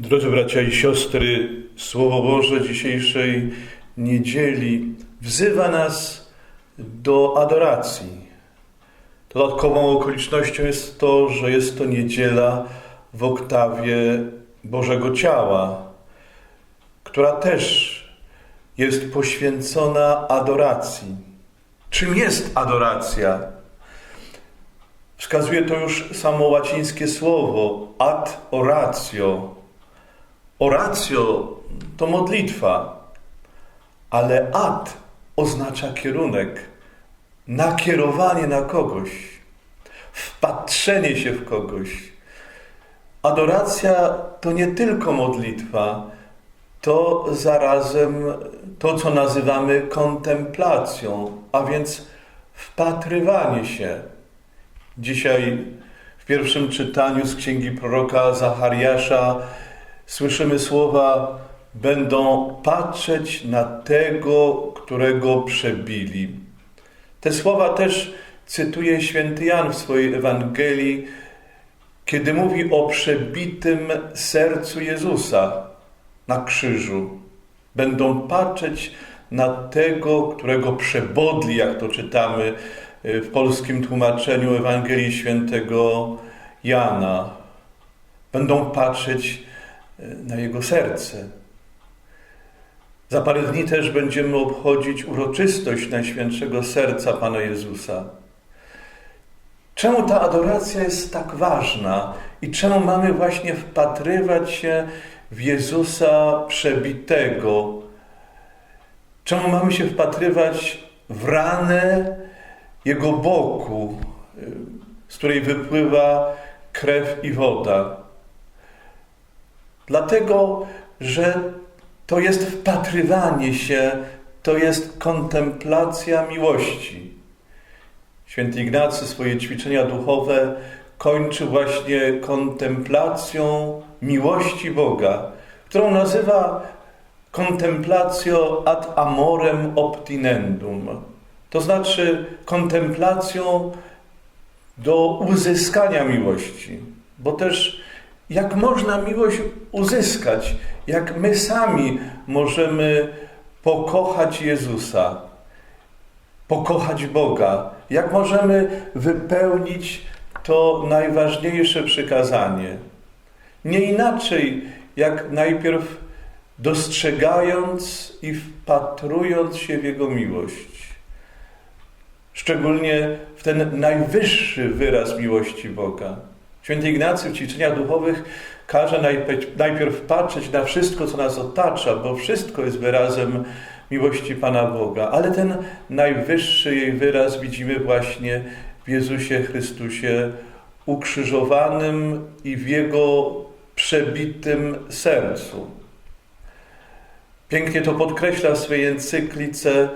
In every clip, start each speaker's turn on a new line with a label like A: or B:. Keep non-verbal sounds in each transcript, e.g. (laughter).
A: Drodzy bracia i siostry, Słowo Boże dzisiejszej niedzieli wzywa nas do adoracji. Dodatkową okolicznością jest to, że jest to niedziela w oktawie Bożego Ciała, która też jest poświęcona adoracji. Czym jest adoracja? Wskazuje to już samo łacińskie słowo ad oratio. Oratio to modlitwa, ale ad oznacza kierunek, nakierowanie na kogoś, wpatrzenie się w kogoś. Adoracja to nie tylko modlitwa, to zarazem to, co nazywamy kontemplacją, a więc wpatrywanie się. Dzisiaj w pierwszym czytaniu z księgi proroka Zachariasza słyszymy słowa: Będą patrzeć na tego, którego przebili. Te słowa też cytuje święty Jan w swojej Ewangelii, kiedy mówi o przebitym sercu Jezusa na krzyżu. Będą patrzeć na tego, którego przebodli, jak to czytamy w polskim tłumaczeniu Ewangelii świętego Jana. Będą patrzeć na jego serce. Za parę dni też będziemy obchodzić uroczystość Najświętszego Serca Pana Jezusa. Czemu ta adoracja jest tak ważna i czemu mamy właśnie wpatrywać się w Jezusa przebitego? Czemu mamy się wpatrywać w ranę Jego boku, z której wypływa krew i woda? Dlatego, że to jest wpatrywanie się, to jest kontemplacja miłości. Święty Ignacy swoje ćwiczenia duchowe kończy właśnie kontemplacją miłości Boga, którą nazywa kontemplacją ad amorem obtinendum. To znaczy kontemplacją do uzyskania miłości, bo też jak można miłość uzyskać, jak my sami możemy pokochać Jezusa, pokochać Boga, jak możemy wypełnić to najważniejsze przykazanie. Nie inaczej, jak najpierw dostrzegając i wpatrując się w Jego miłość. Szczególnie w ten najwyższy wyraz miłości Boga. Święty Ignacy w ćwiczeniach duchowych każe najpierw patrzeć na wszystko, co nas otacza, bo wszystko jest wyrazem miłości Pana Boga, ale ten najwyższy jej wyraz widzimy właśnie w Jezusie Chrystusie ukrzyżowanym i w Jego przebitym sercu. Pięknie to podkreśla w swojej encyklice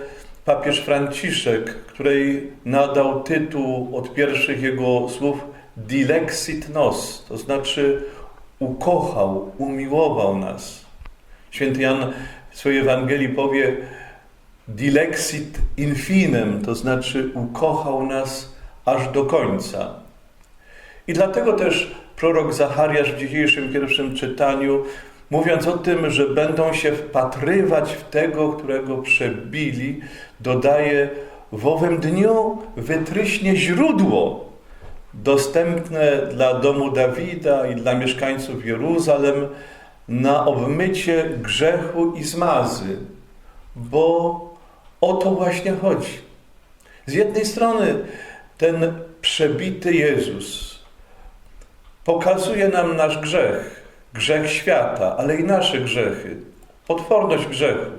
A: papież Franciszek, której nadał tytuł od pierwszych jego słów dilexit nos, to znaczy ukochał, umiłował nas. Święty Jan w swojej Ewangelii powie dilexit infinem, to znaczy ukochał nas aż do końca. I dlatego też prorok Zachariasz w dzisiejszym pierwszym czytaniu, mówiąc o tym, że będą się wpatrywać w tego, którego przebili, dodaje w owym dniu wytryśnie źródło dostępne dla domu Dawida i dla mieszkańców Jeruzalem na obmycie grzechu i zmazy, bo o to właśnie chodzi. Z jednej strony ten przebity Jezus pokazuje nam nasz grzech, grzech świata, ale i nasze grzechy, potworność grzechu,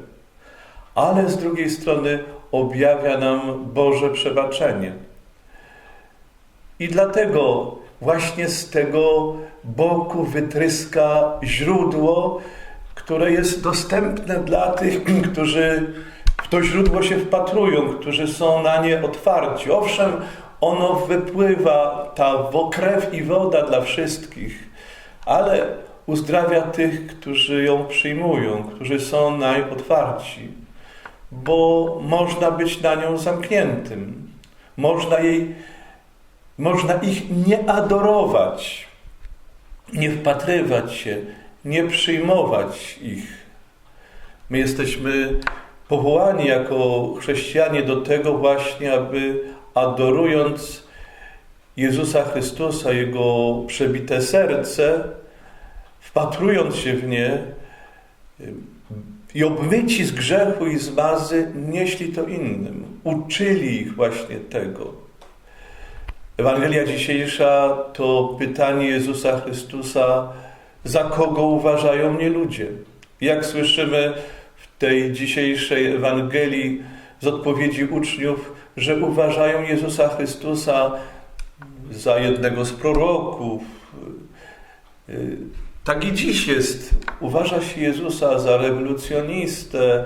A: ale z drugiej strony objawia nam Boże przebaczenie. I dlatego właśnie z tego boku wytryska źródło, które jest dostępne dla tych, (clears throat) którzy w to źródło się wpatrują, którzy są na nie otwarci. Owszem, ono wypływa, ta krew i woda dla wszystkich, ale uzdrawia tych, którzy ją przyjmują, którzy są na otwarci, bo można być na nią zamkniętym. Można jej można ich nie adorować, nie wpatrywać się, nie przyjmować ich. My jesteśmy powołani jako chrześcijanie do tego właśnie, aby adorując Jezusa Chrystusa, Jego przebite serce, wpatrując się w nie i obmyci z grzechu i z mazy, nieśli to innym. Uczyli ich właśnie tego. Ewangelia dzisiejsza to pytanie Jezusa Chrystusa, za kogo uważają mnie ludzie. Jak słyszymy w tej dzisiejszej Ewangelii z odpowiedzi uczniów, że uważają Jezusa Chrystusa za jednego z proroków. Tak i dziś jest. Uważa się Jezusa za rewolucjonistę,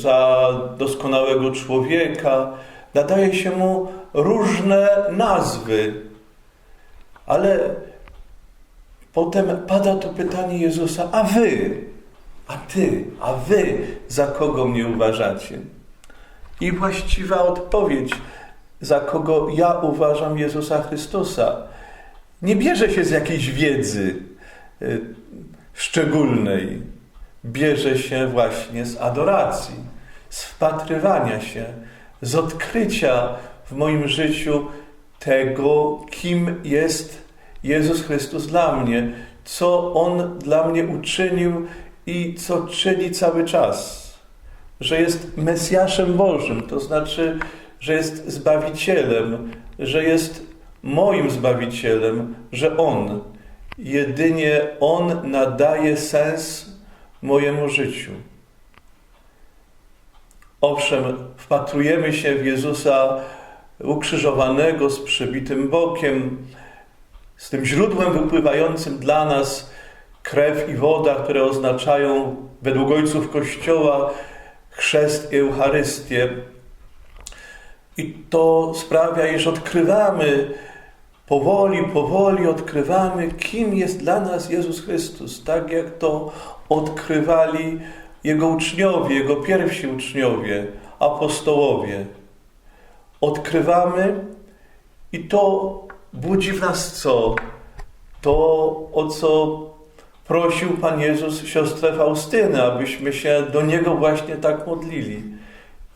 A: za doskonałego człowieka. Nadaje się mu różne nazwy. Ale potem pada to pytanie Jezusa, a wy, a ty, a wy za kogo mnie uważacie? I właściwa odpowiedź, za kogo ja uważam Jezusa Chrystusa, nie bierze się z jakiejś wiedzy y, szczególnej, bierze się właśnie z adoracji, z wpatrywania się, z odkrycia w moim życiu tego, kim jest Jezus Chrystus dla mnie, co On dla mnie uczynił i co czyni cały czas. Że jest Mesjaszem Bożym, to znaczy, że jest Zbawicielem, że jest moim Zbawicielem, że On, jedynie On nadaje sens mojemu życiu. Owszem, wpatrujemy się w Jezusa ukrzyżowanego z przebitym bokiem, z tym źródłem wypływającym dla nas krew i woda, które oznaczają według ojców Kościoła chrzest i Eucharystię. I to sprawia, iż odkrywamy, powoli, powoli odkrywamy, kim jest dla nas Jezus Chrystus, tak jak to odkrywali Jego uczniowie, Jego pierwsi uczniowie, apostołowie. Odkrywamy i to budzi w nas co? To, o co prosił Pan Jezus siostrę Faustynę, abyśmy się do Niego właśnie tak modlili.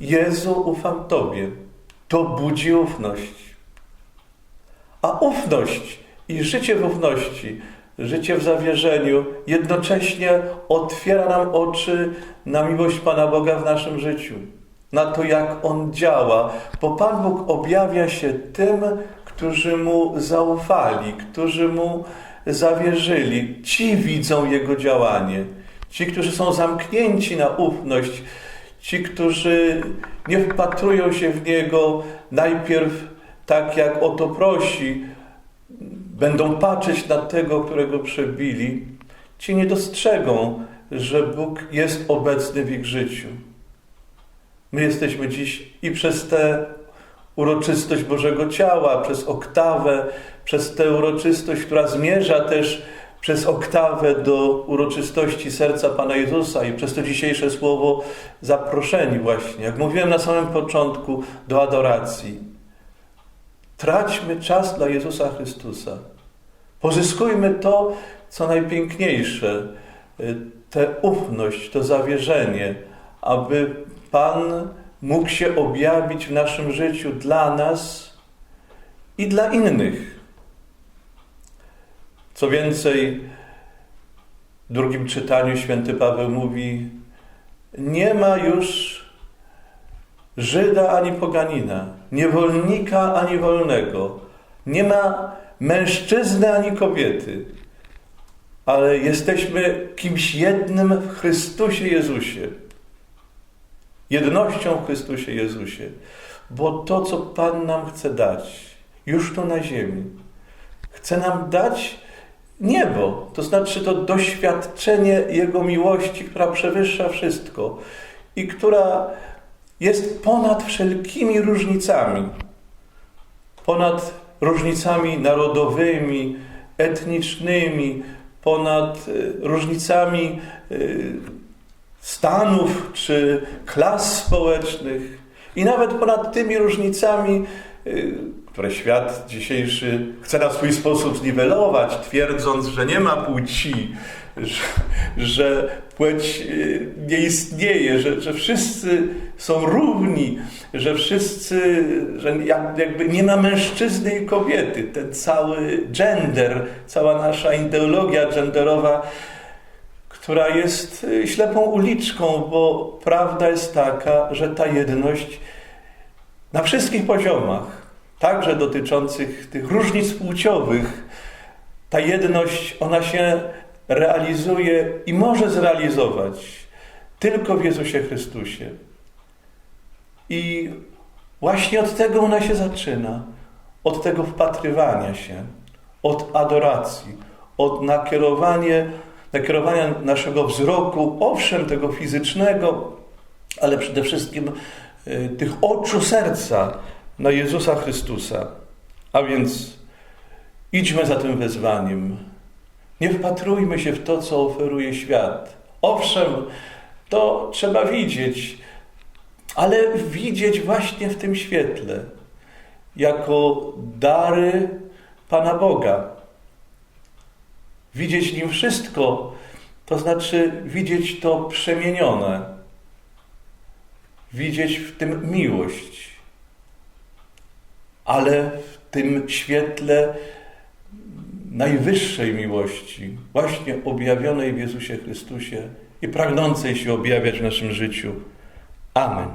A: Jezu, ufam Tobie. To budzi ufność. A ufność i życie w ufności, życie w zawierzeniu jednocześnie otwiera nam oczy na miłość Pana Boga w naszym życiu, na to, jak On działa, bo Pan Bóg objawia się tym, którzy Mu zaufali, którzy Mu zawierzyli. Ci widzą Jego działanie. Ci, którzy są zamknięci na ufność, ci, którzy nie wpatrują się w Niego najpierw tak, jak o to prosi, będą patrzeć na tego, którego przebili, ci nie dostrzegą, że Bóg jest obecny w ich życiu. My jesteśmy dziś i przez tę uroczystość Bożego Ciała, przez oktawę, przez tę uroczystość, która zmierza też przez oktawę do uroczystości serca Pana Jezusa i przez to dzisiejsze słowo zaproszeni właśnie, jak mówiłem na samym początku, do adoracji. Traćmy czas dla Jezusa Chrystusa. Pozyskujmy to, co najpiękniejsze, tę ufność, to zawierzenie, aby Pan mógł się objawić w naszym życiu dla nas i dla innych. Co więcej, w drugim czytaniu święty Paweł mówi: Nie ma już Żyda ani poganina, niewolnika ani wolnego, nie ma mężczyzny ani kobiety, ale jesteśmy kimś jednym w Chrystusie Jezusie. Jednością w Chrystusie Jezusie. Bo to, co Pan nam chce dać, już tu na ziemi, chce nam dać niebo, to znaczy to doświadczenie Jego miłości, która przewyższa wszystko i która jest ponad wszelkimi różnicami, ponad różnicami narodowymi, etnicznymi, ponad e, różnicami e, stanów czy klas społecznych i nawet ponad tymi różnicami, e, które świat dzisiejszy chce na swój sposób zniwelować, twierdząc, że nie ma płci, że, że płeć y, nie istnieje, że, że wszyscy są równi, że wszyscy, że jak- jakby nie ma mężczyzny i kobiety. Ten cały gender, cała nasza ideologia genderowa, która jest y, ślepą uliczką, bo prawda jest taka, że ta jedność na wszystkich poziomach, także dotyczących tych różnic płciowych, ta jedność, ona się realizuje i może zrealizować tylko w Jezusie Chrystusie. I właśnie od tego ona się zaczyna, od tego wpatrywania się, od adoracji, od nakierowania, nakierowania naszego wzroku, owszem, tego fizycznego, ale przede wszystkim y, tych oczu serca na Jezusa Chrystusa. A więc idźmy za tym wezwaniem. Nie wpatrujmy się w to, co oferuje świat. Owszem, to trzeba widzieć, ale widzieć właśnie w tym świetle, jako dary Pana Boga. Widzieć nim wszystko, to znaczy widzieć to przemienione, widzieć w tym miłość, ale w tym świetle najwyższej miłości, właśnie objawionej w Jezusie Chrystusie i pragnącej się objawiać w naszym życiu. Amen.